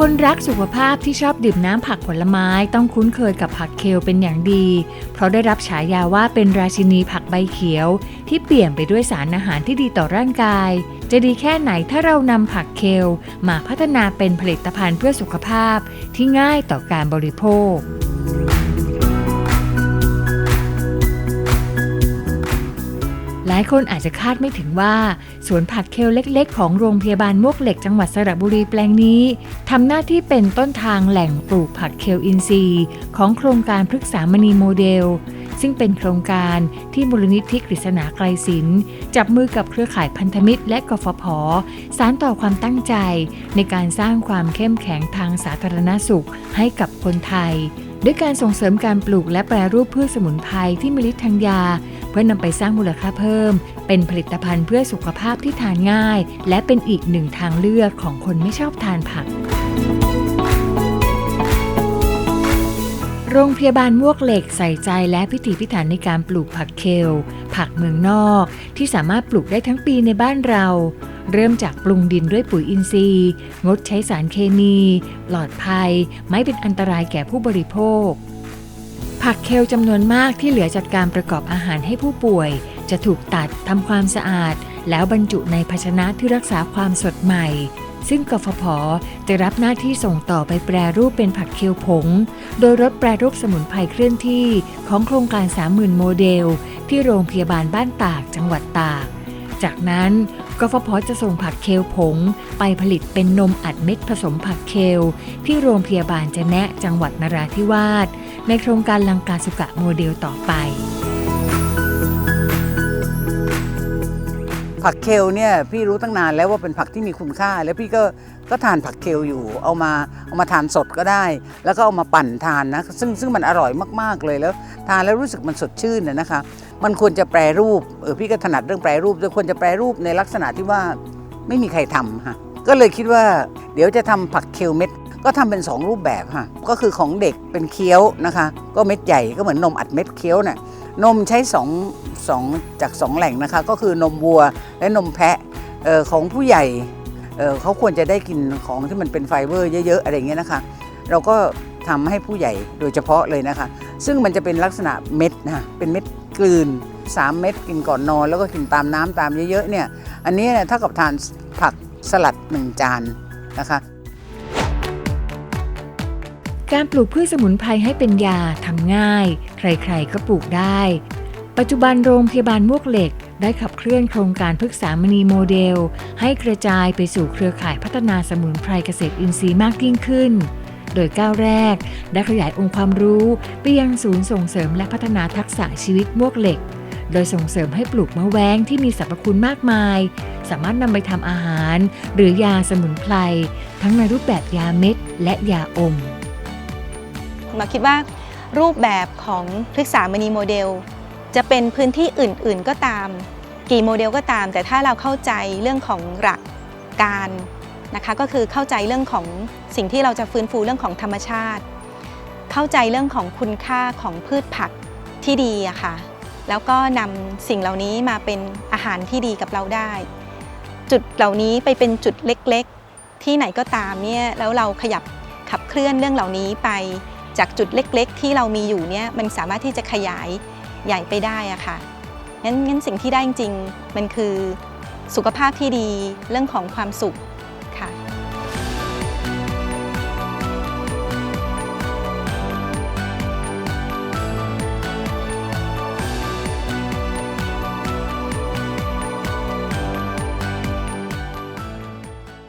คนรักสุขภาพที่ชอบดื่มน้ำผักผลไม้ต้องคุ้นเคยกับผักเคลเป็นอย่างดี เพราะได้รับฉายาว่าเป็นราชินีผักใบเขียว ที่เปลี่ยนไปด้วยสารอาหารที่ดีต่อร่างกาย จะดีแค่ไหนถ้าเรานำผักเคลมาพัฒนาเป็นผลิตภัณฑ์เพื่อสุขภาพที่ง่ายต่อการบริโภค หลายคนอาจจะคาดไม่ถึงว่าสวนผักเคลเล็กๆ ของโรงพยาบาลมวกเหล็กจังหวัดสระบุรีแปลงนี้ทำหน้าที่เป็นต้นทางแหล่งปลูกผักเคลอินทรีย์ ของโครงการพฤกษามณีโมเดล ซึ่งเป็นโครงการที่มูลนิธิกฤษณาไกลศิลป์จับมือกับเครือข่ายพันธมิตร และกฟผ สารต่อความตั้งใจ ในการสร้างความเข้มแข็งทางสาธารณสุขให้กับคนไทยด้วยการส่งเสริมการปลูกและแปรรูปพืชสมุนไพรที่มีฤทธิ์ทางยา พื่อนำไปสร้างมูลค่าเพิ่ม เป็นผลิตภัณฑ์เพื่อสุขภาพที่ทานง่าย และเป็นอีกหนึ่งทางเลือกของคนไม่ชอบทานผัก โรงพยาบาลมวกเหล็กใส่ใจและพิถีพิถันในการปลูกผักเคล ผักเมืองนอก ที่สามารถปลูกได้ทั้งปีในบ้านเราเริ่มจากปรุงดินด้วยปุ๋ยอินทรีย์ งดใช้สารเคมี ปลอดภัย ไม่เป็นอันตรายแก่ผู้บริโภค ผักเคลจำนวนมากที่เหลือจากการประกอบอาหารให้ผู้ป่วย จะถูกตัดทำความสะอาด แล้วบรรจุในภาชนะที่รักษาความสดใหม่ ซึ่งกฟผจะรับหน้าที่ส่งต่อไปแปรรูปเป็นผักเคลผง โดยรถแปรรูปสมุนไพรเคลื่อนที่ของโครงการ 30,000 โมเดล ที่โรงพยาบาลบ้านตากจังหวัดตาก จากนั้นกฟผจะส่งผักเคลผง ไปผลิตเป็นนมอัดเม็ดผสมผักเคลที่โรงพยาบาลจะแนะจังหวัดนราธิวาส ในโครงการลังกาสุกะโมเดลต่อไป ผักเคลเนี่ยพี่รู้ตั้งนานแล้วว่าเป็นผักที่มีคุณค่า แล้วพี่ก็ก็ทานผักเคลอยู่ เอามาเอามาทานสดก็ได้ แล้วก็เอามาปั่นทานนะซึ่งซึ่งมันอร่อยมากๆเลยแล้ว ทานแล้วรู้สึกมันสดชื่นนะนะคะ มันควรจะแปรรูปเออพี่ก็ถนัดเรื่องแปรรูปด้วยควรจะแปรรูปในลักษณะที่ว่าไม่มีใครทำค่ะก็เลยคิดว่า เดี๋ยวจะทำผักเคลเม็ด ก็ทำเป็น 2 รูปแบบค่ะ ก็คือของเด็กเป็นเคี้ยวนะคะ ก็เม็ดใหญ่ก็เหมือนนมอัดเม็ดเคี้ยวน่ะนมใช้2 2จาก 2 แหล่งนะคะ ก็คือนมวัวและนมแพะออของผู้ใหญ่เออเขาควรจะได้กินของที่มันเป็นไฟเบอร์เยอะๆอะไรเงี้ยนะคะ เราก็ทำให้ผู้ใหญ่โดยเฉพาะเลยนะคะ ซึ่งมันจะเป็นลักษณะเม็ดนะเป็นเม็ดกลืน 3 เม็ดกินก่อนนอน แล้วก็กินตามน้ำตามเยอะๆเนี่ยอันนี้เนี่ยเท่ากับทานผักสลัด 1 จานนะคะ การปลูกพืชสมุนไพรให้เป็นยาทำง่าย ใครๆก็ปลูกได้ ปัจจุบันโรงพยาบาลมวกเหล็ก ได้ขับเคลื่อนโครงการพฤกษามณีโมเดล ให้กระจายไปสู่เครือข่ายพัฒนาสมุนไพรเกษตรอินทรีย์มากยิ่งขึ้น โดยก้าวแรก ได้ขยายองค์ความรู้ไปยังศูนย์ส่งเสริมและพัฒนาทักษะชีวิตมวกเหล็ก โดยส่งเสริมให้ปลูกมะแว้งที่มีสรรพคุณมากมาย สามารถนำไปทำอาหาร หรือยาสมุนไพรทั้งในรูปแบบยาเม็ดและยาอม มาคิดว่ารูปแบบของพฤกษามณีโมเดล จะเป็นพื้นที่อื่น ๆ ก็ตาม กี่โมเดลก็ตาม แต่ถ้าเราเข้าใจเรื่องของหลักการนะคะก็คือเข้าใจเรื่องของสิ่งที่เราจะฟื้นฟูเรื่องของธรรมชาติ เข้าใจเรื่องของคุณค่าของพืชผักที่ดีอะค่ะแล้วก็นำสิ่งเหล่านี้มาเป็นอาหารที่ดีกับเราได้ จุดเหล่านี้ไปเป็นจุดเล็กๆ ที่ไหนก็ตามเนี่ยแล้วเราขยับขับเคลื่อนเรื่องเหล่านี้ไป จากจุดเล็กๆ ที่เรามีอยู่เนี่ยมันสามารถที่จะขยายใหญ่ไปได้อะค่ะงั้นงั้นสิ่งที่ได้จริงๆมันคือสุขภาพที่ดีเรื่องของความสุข